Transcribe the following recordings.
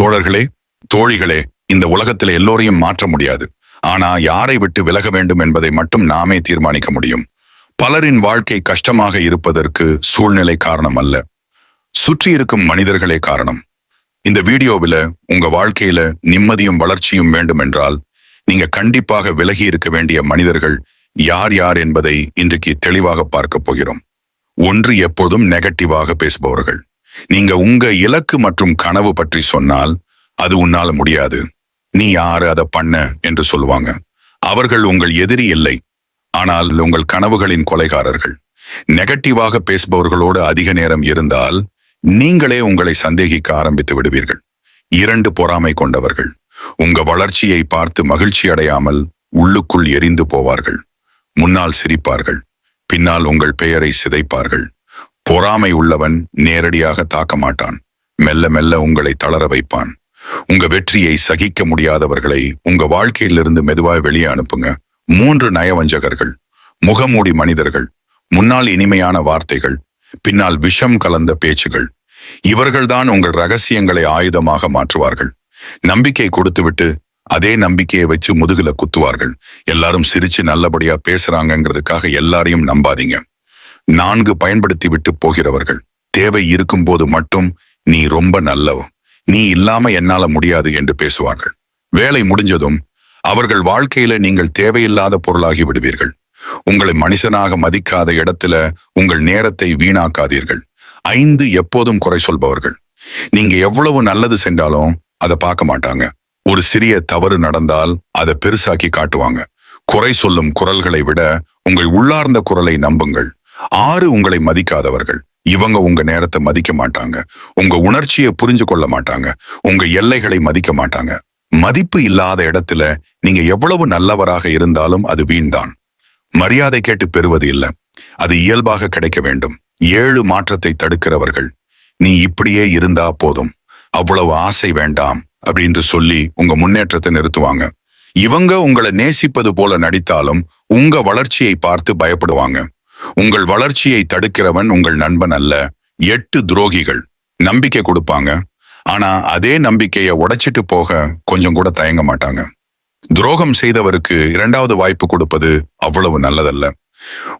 தோழர்களே தோழிகளே இந்த உலகத்தில் எல்லோரையும் மாற்ற முடியாது. ஆனா யாரை விட்டு விலக வேண்டும் என்பதை மட்டும் நாமே தீர்மானிக்க முடியும். பலரின் வாழ்க்கை கஷ்டமாக இருப்பதற்கு சூழ்நிலை காரணம் அல்ல. சுற்றி இருக்கும் மனிதர்களே காரணம். இந்த வீடியோவில உங்க வாழ்க்கையில நிம்மதியும் வளர்ச்சியும் வேண்டும் என்றால் நீங்க கண்டிப்பாக விலகி இருக்க வேண்டிய மனிதர்கள் யார் யார் என்பதை இன்றைக்கு தெளிவாக பார்க்க போகிறோம். ஒன்று எப்போதும் நெகட்டிவாக பேசுபவர்கள். நீங்க உங்க இலக்கு மற்றும் கனவு பற்றி சொன்னால் அது உன்னால முடியாது. நீ யாரு அதை பண்ண என்று சொல்லுவாங்க. அவர்கள் உங்கள் எதிரி இல்லை. ஆனால் உங்கள் கனவுகளின் கொலைகாரர்கள். நெகட்டிவாக பேசுபவர்களோடு அதிக நேரம் இருந்தால் நீங்களே உங்களை சந்தேகிக்க ஆரம்பித்து விடுவீர்கள். இரண்டு பொறாமை கொண்டவர்கள். உங்க வளர்ச்சியை பார்த்து மகிழ்ச்சி அடையாமல் உள்ளுக்குள் எரிந்து போவார்கள். முன்னால் சிரிப்பார்கள். பின்னால் உங்கள் பெயரை சிதைப்பார்கள். பொறாமை உள்ளவன் நேரடியாக தாக்க மாட்டான். மெல்ல மெல்ல உங்களை தளர வைப்பான். உங்க வெற்றியை சகிக்க முடியாதவர்களை உங்க வாழ்க்கையிலிருந்து மெதுவாய் வெளியே அனுப்புங்க. மூன்று நயவஞ்சகர்கள் முகமூடி மனிதர்கள் முன்னால் இனிமையான வார்த்தைகள் பின்னால் விஷம் கலந்த பேச்சுகள். இவர்கள்தான் உங்கள் ரகசியங்களை ஆயுதமாக மாற்றுவார்கள். நம்பிக்கை கொடுத்துவிட்டு அதே நம்பிக்கையை வச்சு முதுகுல குத்துவார்கள். எல்லாரும் சிரிச்சு நல்லபடியா பேசுறாங்கங்கிறதுக்காக எல்லாரையும் நம்பாதீங்க. நான்கு பயன்படுத்தி விட்டு போகிறவர்கள். தேவை இருக்கும்போது மட்டும் நீ ரொம்ப நல்லவன் நீ இல்லாம என்னால முடியாது என்று பேசுவார்கள். வேலை முடிஞ்சதும் அவர்கள் வாழ்க்கையில நீங்கள் தேவையில்லாத பொருளாகி விடுவீர்கள். உங்களை மனுஷனாக மதிக்காத இடத்துல உங்கள் நேரத்தை வீணாக்காதீர்கள். ஐந்து எப்போதும் குறை சொல்பவர்கள். நீங்க எவ்வளவு நல்லது சென்றாலும் அதை பார்க்க மாட்டாங்க. ஒரு சிறிய தவறு நடந்தால் அதை பெருசாக்கி காட்டுவாங்க. குறை சொல்லும் குரல்களை விட உங்கள் உள்ளார்ந்த குரலை நம்புங்கள். ஆறு உங்களை மதிக்காதவர்கள். இவங்க உங்க நேரத்தை மதிக்க மாட்டாங்க. உங்க உணர்ச்சியை புரிஞ்சு கொள்ள மாட்டாங்க. உங்க எல்லைகளை மதிக்க மாட்டாங்க. மதிப்பு இல்லாத இடத்துல நீங்க எவ்வளவு நல்லவராக இருந்தாலும் அது வீண்தான். மரியாதை கேட்டு பெறுவது இல்ல. அது இயல்பாக கிடைக்க வேண்டும். ஏழு மாற்றத்தை தடுக்கிறவர்கள். நீ இப்படியே இருந்தா போதும். அவ்வளவு ஆசை வேண்டாம் அப்படின்னு சொல்லி உங்க முன்னேற்றத்தை நிறுத்துவாங்க. இவங்க உங்களை நேசிப்பது போல நடித்தாலும் உங்க வளர்ச்சியை பார்த்து பயப்படுவாங்க. உங்கள் வளர்ச்சியை தடுக்கிறவன் உங்கள் நண்பன் அல்ல. எட்டு துரோகிகள். நம்பிக்கை கொடுப்பாங்க. ஆனா அதே நம்பிக்கையை உடைச்சிட்டு போக கொஞ்சம் கூட தயங்க மாட்டாங்க. துரோகம் செய்தவருக்கு இரண்டாவது வாய்ப்பு கொடுப்பது அவ்வளவு நல்லதல்ல.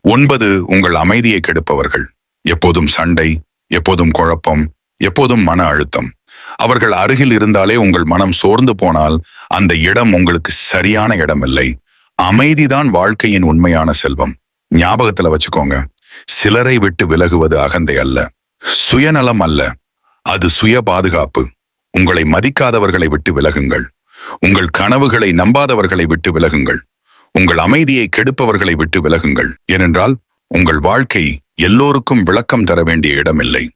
ஒன்பது உங்கள் அமைதியை கெடுப்பவர்கள். எப்போதும் சண்டை எப்போதும் குழப்பம் எப்போதும் மன அழுத்தம். அவர்கள் அருகில் இருந்தாலே உங்கள் மனம் சோர்ந்து போனால் அந்த இடம் உங்களுக்கு சரியான இடம் இல்லை அமைதிதான் வாழ்க்கையின் உண்மையான செல்வம். ஞாபகத்துல வச்சுக்கோங்க. சிலரை விட்டு விலகுவது அகந்தை அல்ல. சுயநலம் அல்ல. அது சுய பாதுகாப்பு. உங்களை மதிக்காதவர்களை விட்டு விலகுங்கள். உங்கள் கனவுகளை நம்பாதவர்களை விட்டு விலகுங்கள். உங்கள் அமைதியை கெடுப்பவர்களை விட்டு விலகுங்கள். ஏனென்றால் உங்கள் வாழ்க்கை எல்லோருக்கும் விளக்கம் தர வேண்டிய இடமில்லை.